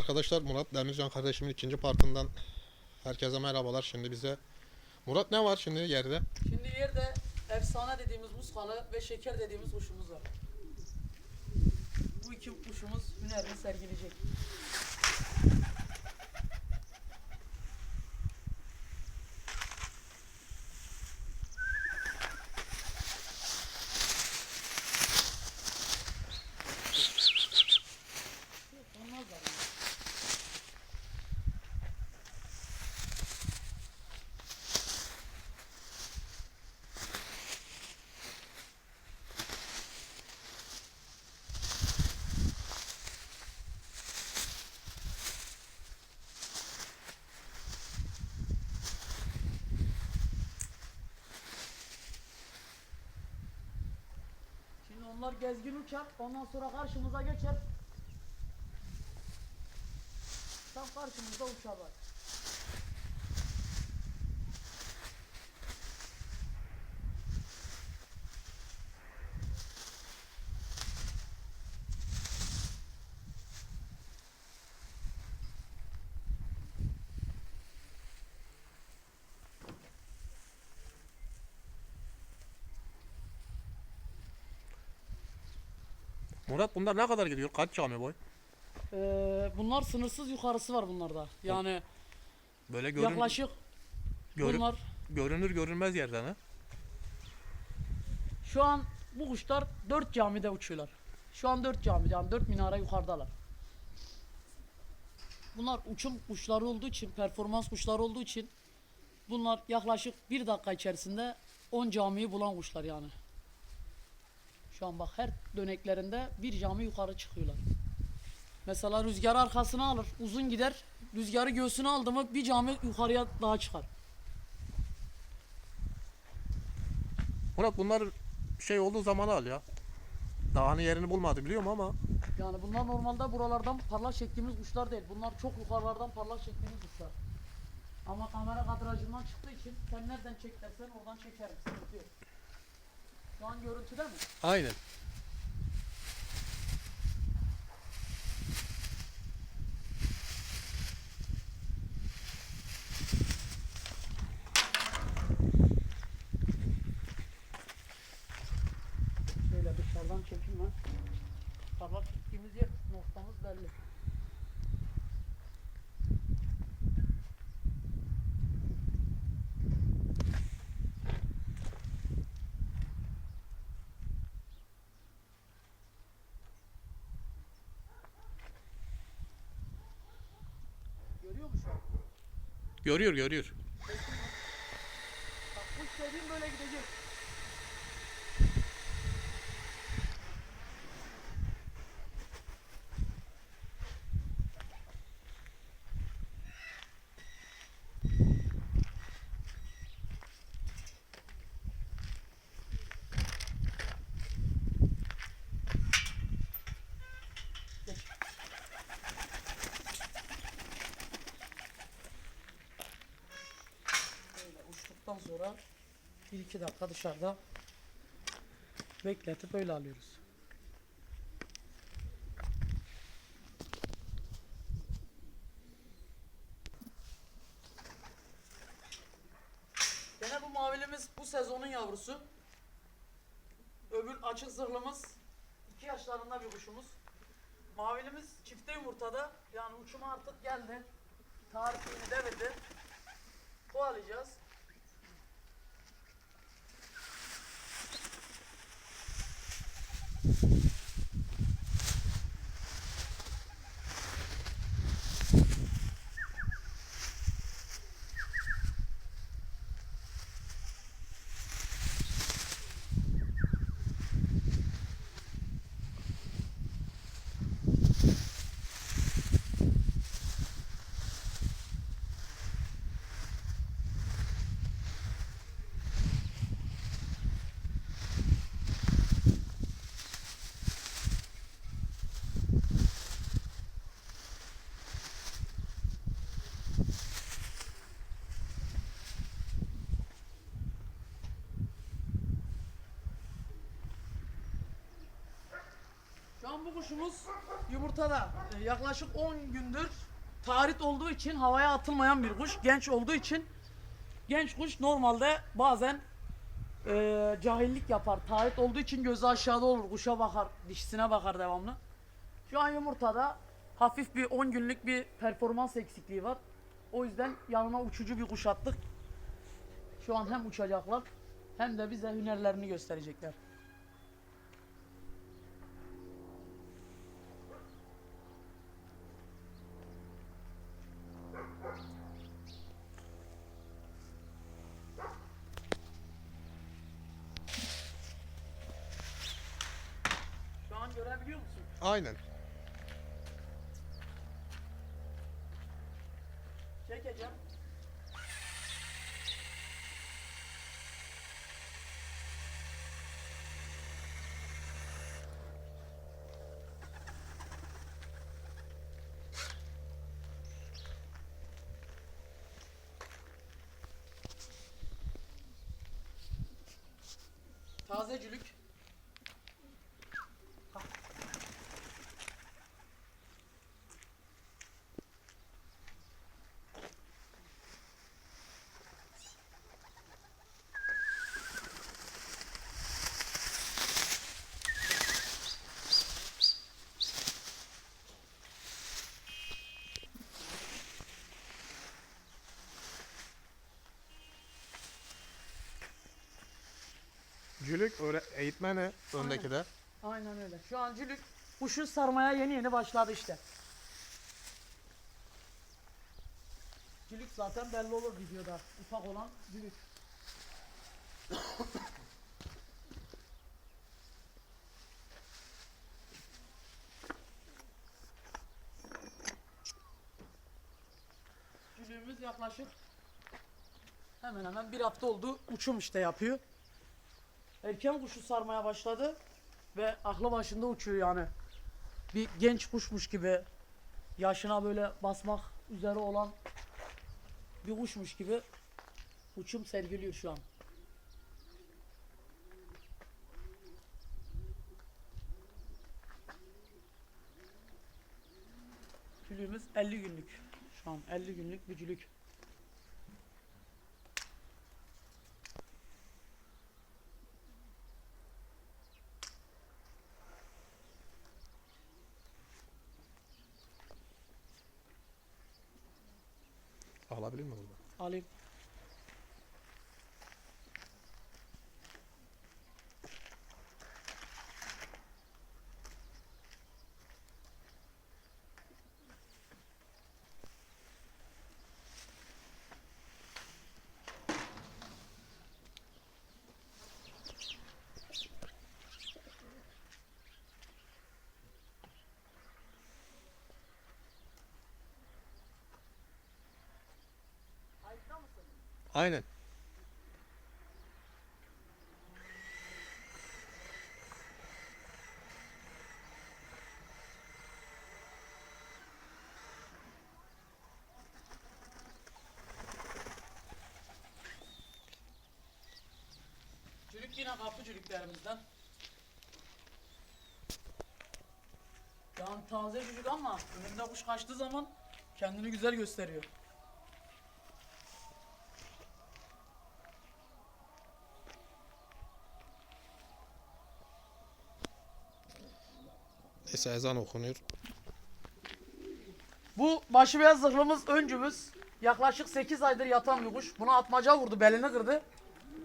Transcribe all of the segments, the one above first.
Arkadaşlar Murat Demircan kardeşimin ikinci partından herkese merhabalar. Şimdi bize Murat ne var şimdi yerde? Şimdi yerde efsane dediğimiz muskalı ve şeker dediğimiz kuşumuz var. Bu iki kuşumuz hünerini sergileyecek. Olmazlar mı? Onlar gezgin uçar, ondan sonra karşımıza geçer. Tam karşımızda uçarlar. Murat bunlar ne kadar gidiyor? Kaç cami boy? Ee, bunlar sınırsız yukarısı var bunlarda. Yani Böyle görün, yaklaşık görün- bunlar görünür görünmez yerden ha. şu an bu kuşlar 4 camide uçuyorlar. Şu an 4 camide yani 4 minare yukarıdalar. Bunlar uçum kuşları olduğu için, performans kuşları olduğu için bunlar yaklaşık 1 dakika içerisinde 10 camiyi bulan kuşlar yani. Şu an bak her döneklerinde bir cami yukarı çıkıyorlar. Mesela rüzgarı arkasına alır, uzun gider. Rüzgarı göğsüne aldı mı bir cami yukarıya daha çıkar. Murat bunlar şey olduğu zaman al ya. Daha hani yerini bulmadı biliyorum ama Yani bunlar normalde buralardan parlak çektiğimiz kuşlar değil. Bunlar çok yukarılardan parlak çektiğimiz kuşlar. Ama kamera kadrajından çıktığı için sen nereden çek dersen oradan çekerim. Sıkıntı yok. Şu an görüntüde mi? aynen. Şöyle dışarıdan çekeyim ben. Parlak çektiğimiz yer noktamız belli. Görüyor musun? şu an? Görüyor görüyor. Bak kuş dediğim böyle gidecek. Sonra 1-2 dakika dışarıda bekletip öyle alıyoruz. Gene bu mavilimiz bu sezonun yavrusu. Öbür açık zırhlımız 2 yaşlarında bir kuşumuz. Mavilimiz çifte yumurtada yani uçuma artık geldi. Tarihini devirdi. Kovalayacağız. kuşumuz yumurtada. Ee, yaklaşık 10 gündür tarit olduğu için havaya atılmayan bir kuş. Genç olduğu için genç kuş normalde bazen e, cahillik yapar. Tarit olduğu için gözü aşağıda olur. Kuşa bakar, dişisine bakar devamlı. Şu an yumurtada hafif bir 10 günlük bir performans eksikliği var. O yüzden yanına uçucu bir kuş attık. Şu an hem uçacaklar hem de bize hünerlerini gösterecekler. Şu an görebiliyor musun? Aynen. Çekeceğim. Tazecülük. Cülük öyle eğitmeni öndeki de. Aynen öyle. Şu an cülük kuşu sarmaya yeni yeni başladı işte. Cülük zaten belli olur videoda. Ufak olan cülük. Cülüğümüz yaklaşık hemen hemen bir hafta oldu. Uçum işte yapıyor. Erken kuşu sarmaya başladı ve aklı başında uçuyor yani. Bir genç kuşmuş gibi yaşına böyle basmak üzere olan bir kuşmuş gibi uçum sergiliyor şu an. Cülüğümüz 50 günlük. Şu an 50 günlük bir cülük. Alabilir mi burada? Alayım. Aynen. Çürük yine kapı çürüklerimizden. Yani taze çocuk ama önünde kuş kaçtığı zaman kendini güzel gösteriyor. Neyse ezan okunuyor. Bu başı beyaz zırhlımız öncümüz. Yaklaşık 8 aydır yatan bir kuş. Buna atmaca vurdu, belini kırdı.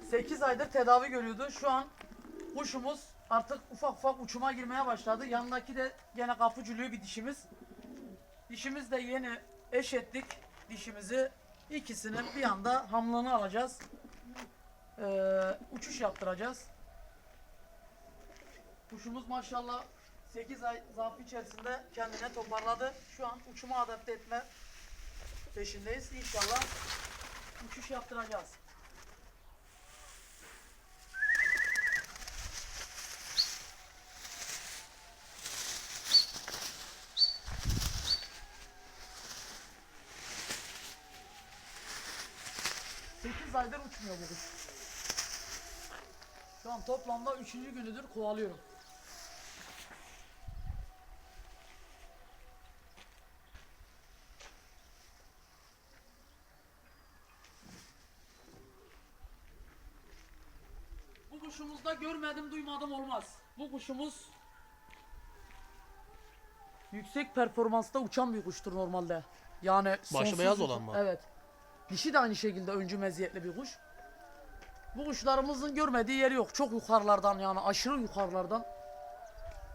8 aydır tedavi görüyordu. Şu an kuşumuz artık ufak ufak uçuma girmeye başladı. Yanındaki de gene kapıcılığı bir dişimiz. Dişimiz de yeni eş ettik dişimizi. İkisinin bir anda hamlını alacağız. Ee, uçuş yaptıracağız. Kuşumuz maşallah 8 ay zarfı içerisinde kendine toparladı. Şu an uçuma adapte etme peşindeyiz. İnşallah uçuş yaptıracağız. Sekiz aydır uçmuyor bu. Şu an toplamda üçüncü günüdür kovalıyorum. Görmedim duymadım olmaz. Bu kuşumuz yüksek performansta uçan bir kuştur normalde. Yani sonsuz beyaz olan mı? Evet. Dişi de aynı şekilde öncü meziyetli bir kuş. Bu kuşlarımızın görmediği yeri yok. Çok yukarılardan yani aşırı yukarılardan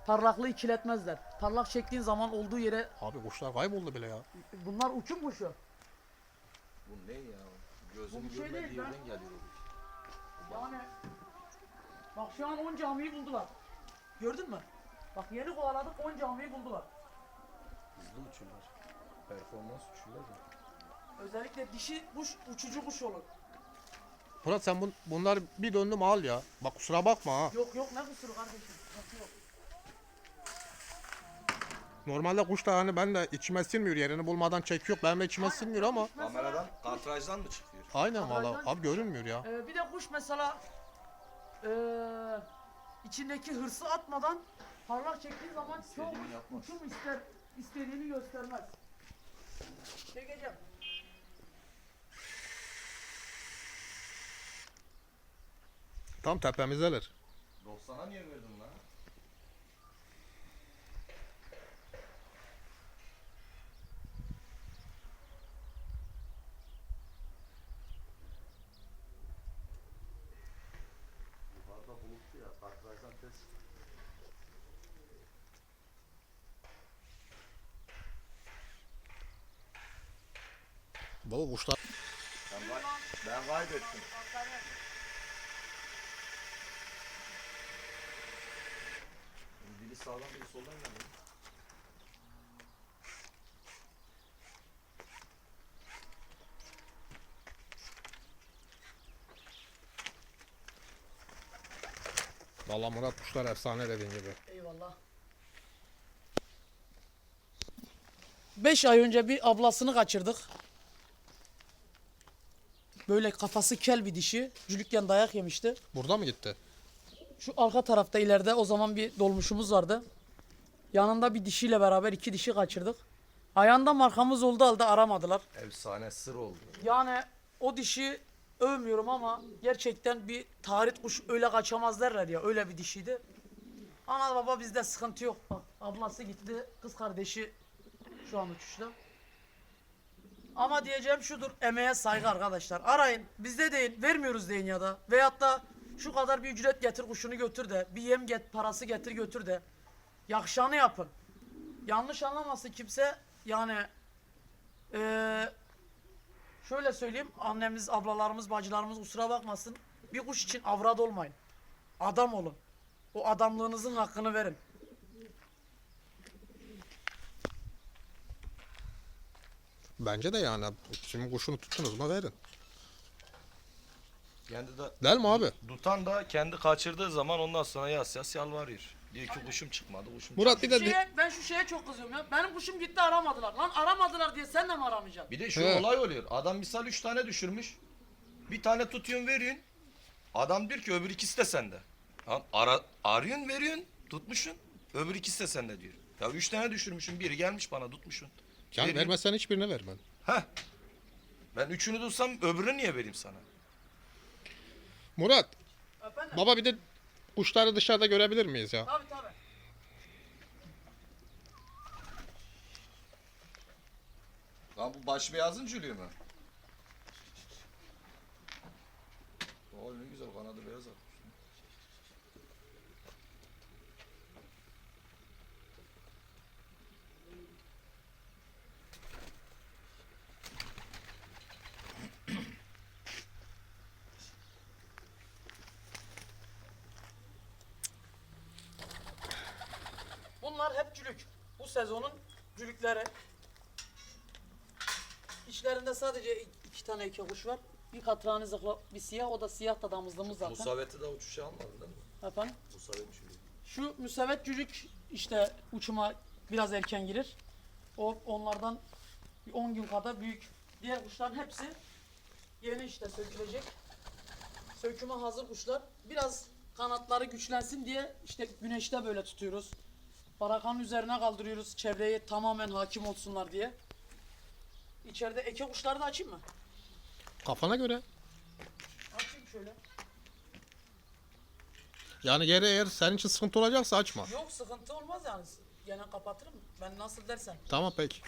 parlaklığı ikiletmezler. Parlak çektiğin zaman olduğu yere Abi kuşlar kayboldu bile ya. bunlar uçum kuşu. Bu ne ya? Bu bir şey görmediği değil yerden geliyor. bu. Yani bak şu an 10 camiyi buldular. Gördün mü? Bak yeni kovaladık 10 camiyi buldular. Hızlı uçuyorlar. Performans uçuyorlar da. Özellikle dişi kuş uçucu kuş olur. Murat sen bun, bunlar bir döndüm al ya. Bak kusura bakma ha. Yok yok ne kusuru kardeşim. Yok. Normalde kuş da hani ben de içime sinmiyor yerini bulmadan çekiyor. Benim de içime sinmiyor ama. Kameradan, kadrajdan mı çıkıyor? Aynen valla abi görünmüyor ya. Ee, bir de kuş mesela ee, içindeki hırsı atmadan parlak çektiği zaman yapmaz. uçum ister, istediğini göstermez. Çekeceğim. Tam tepemizdeler. 90'a niye verdin lan? Yukarıda bulutlu ya. Kadrajdan test. Baba kuşlar. Ben, ben kaybettim. Biri sağdan biri soldan geliyor. Valla Murat kuşlar efsane dediğin gibi. Eyvallah. 5 ay önce bir ablasını kaçırdık. Böyle kafası kel bir dişi. Cülükken dayak yemişti. Burada mı gitti? Şu arka tarafta ileride o zaman bir dolmuşumuz vardı. Yanında bir dişiyle beraber iki dişi kaçırdık. Ayağında markamız oldu halde aramadılar. Efsane sır oldu. Yani o dişi övmüyorum ama gerçekten bir tarih kuş öyle kaçamaz derler ya öyle bir dişiydi. Ana baba bizde sıkıntı yok. Bak ablası gitti kız kardeşi şu an uçuşta. Ama diyeceğim şudur emeğe saygı arkadaşlar. Arayın bizde deyin vermiyoruz deyin ya da. Veyahut da şu kadar bir ücret getir kuşunu götür de bir yem get parası getir götür de. Yakışanı yapın. Yanlış anlamasın kimse yani eee Şöyle söyleyeyim, annemiz, ablalarımız, bacılarımız kusura bakmasın. Bir kuş için avrat olmayın. Adam olun. O adamlığınızın hakkını verin. Bence de yani. Şimdi kuşunu tuttunuz mu verin. Kendi de Değil mi abi? tutan da kendi kaçırdığı zaman ondan sonra yas yas yalvarıyor. Diyor ki kuşum çıkmadı, kuşum Murat bir de şeye, ben şu şeye çok kızıyorum ya. Benim kuşum gitti aramadılar. Lan aramadılar diye sen de mi aramayacaksın? Bir de şu He. olay oluyor. Adam misal 3 tane düşürmüş. Bir tane tutuyorsun veriyorsun. Adam diyor ki öbür ikisi de sende. Tamam ara, arıyorsun veriyorsun tutmuşsun. Öbür ikisi de sende diyor. Ya 3 tane düşürmüşüm biri gelmiş bana tutmuşsun. yani Vereyim. vermezsen hiçbirine vermem. Heh. Ben üçünü tutsam öbürünü niye vereyim sana? Murat Efendim? baba bir de kuşları dışarıda görebilir miyiz ya? Tabii tabii. Lan bu baş beyazın cülüğü mü? Oy ne güzel kanadı beyaz atmış. Bunlar hep cülük. Bu sezonun cülükleri. İçlerinde sadece iki tane iki kuş var. Bir katrani zıkla, bir siyah, o da siyah da damızlığımız zaten. Musaveti de uçuşa almadı değil mi? Efendim? Musavet cülüğü. Şu müsevet cücük işte uçuma biraz erken girir. O onlardan bir 10 gün kadar büyük. Diğer kuşların hepsi yeni işte sökülecek. Söküme hazır kuşlar. Biraz kanatları güçlensin diye işte güneşte böyle tutuyoruz. Barakanın üzerine kaldırıyoruz. Çevreye tamamen hakim olsunlar diye. İçeride eke kuşları da açayım mı? Kafana göre. Açayım şöyle. Yani geri eğer senin için sıkıntı olacaksa açma. Yok sıkıntı olmaz yani. Gene kapatırım. Ben nasıl dersen. Tamam peki.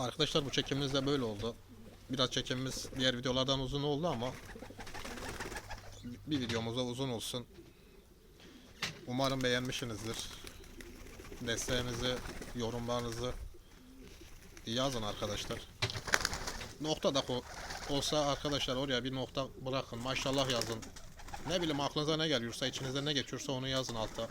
Arkadaşlar bu çekimimiz de böyle oldu. Biraz çekimimiz diğer videolardan uzun oldu ama bir videomuz da uzun olsun. Umarım beğenmişsinizdir. Desteğinizi, yorumlarınızı yazın arkadaşlar. Nokta da olsa arkadaşlar oraya bir nokta bırakın. Maşallah yazın. Ne bileyim aklınıza ne geliyorsa, içinizde ne geçiyorsa onu yazın alta.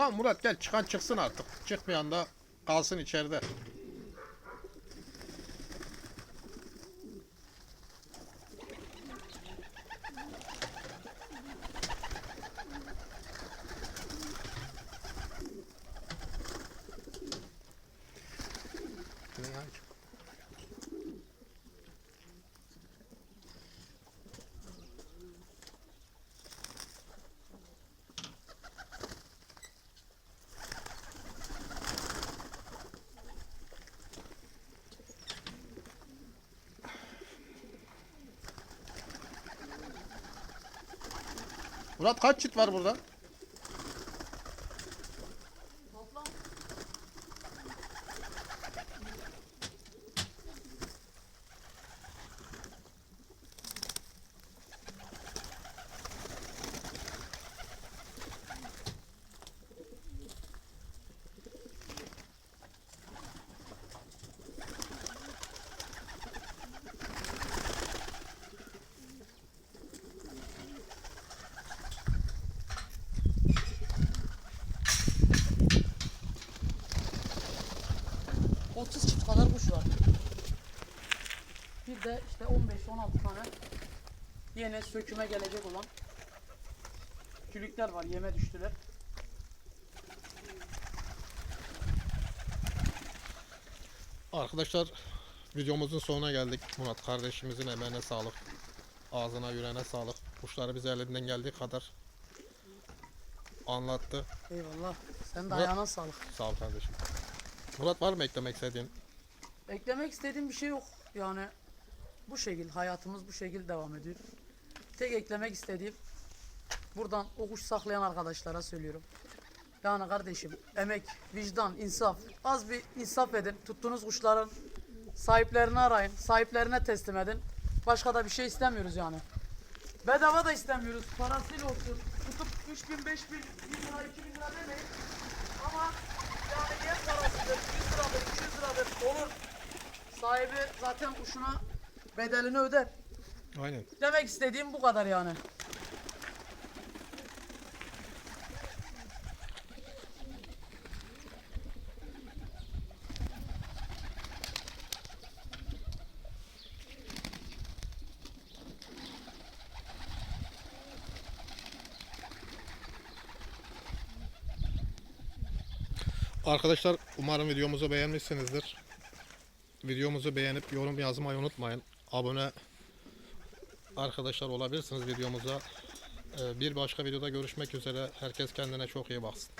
Tamam Murat gel çıkan çıksın artık. Çıkmayan da kalsın içeride. Murat kaç çift var burada? Toplam Otuz çift kadar kuş var. Bir de işte 15-16 tane yine söküme gelecek olan külükler var. Yeme düştüler. Arkadaşlar videomuzun sonuna geldik. Murat kardeşimizin emeğine sağlık. Ağzına yüreğine sağlık. Kuşları bize elinden geldiği kadar anlattı. Eyvallah. Sen de Bu- ayağına sağlık. Sağ ol kardeşim. Murat var mı eklemek istediğin? Eklemek istediğim bir şey yok. Yani bu şekil hayatımız bu şekil devam ediyor. Tek eklemek istediğim buradan o kuş saklayan arkadaşlara söylüyorum. Yani kardeşim emek, vicdan, insaf. Az bir insaf edin. Tuttuğunuz kuşların sahiplerini arayın. Sahiplerine teslim edin. Başka da bir şey istemiyoruz yani. Bedava da istemiyoruz. Parasıyla olsun. Tutup 3000, 5000, 1000 lira, 2000 lira demeyin. Ama yani yer parasıdır, 100 liradır, 200 liradır olur. Sahibi zaten kuşuna bedelini öder. Aynen. Demek istediğim bu kadar yani. Arkadaşlar umarım videomuzu beğenmişsinizdir. Videomuzu beğenip yorum yazmayı unutmayın. Abone arkadaşlar olabilirsiniz videomuza. Ee, Bir başka videoda görüşmek üzere. Herkes kendine çok iyi baksın.